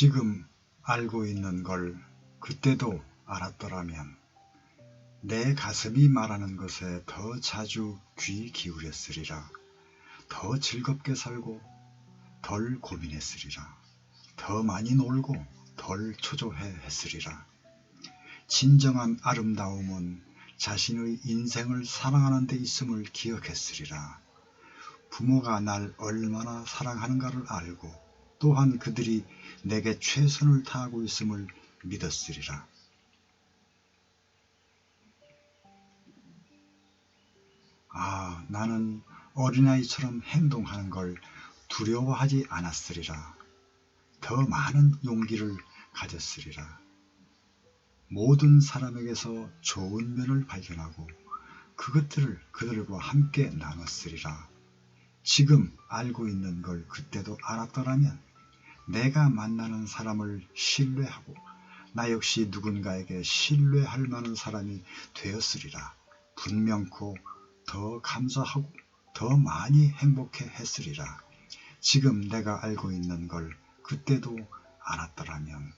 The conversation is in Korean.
지금 알고 있는 걸 그때도 알았더라면 내 가슴이 말하는 것에 더 자주 귀 기울였으리라. 더 즐겁게 살고 덜 고민했으리라. 더 많이 놀고 덜 초조해 했으리라. 진정한 아름다움은 자신의 인생을 사랑하는 데 있음을 기억했으리라. 부모가 날 얼마나 사랑하는가를 알고 또한 그들이 내게 최선을 다하고 있음을 믿었으리라. 아, 나는 어린아이처럼 행동하는 걸 두려워하지 않았으리라. 더 많은 용기를 가졌으리라. 모든 사람에게서 좋은 면을 발견하고 그것들을 그들과 함께 나눴으리라. 지금 알고 있는 걸 그때도 알았더라면 내가 만나는 사람을 신뢰하고 나 역시 누군가에게 신뢰할 만한 사람이 되었으리라. 분명코 더 감사하고 더 많이 행복해 했으리라. 지금 내가 알고 있는 걸 그때도 알았더라면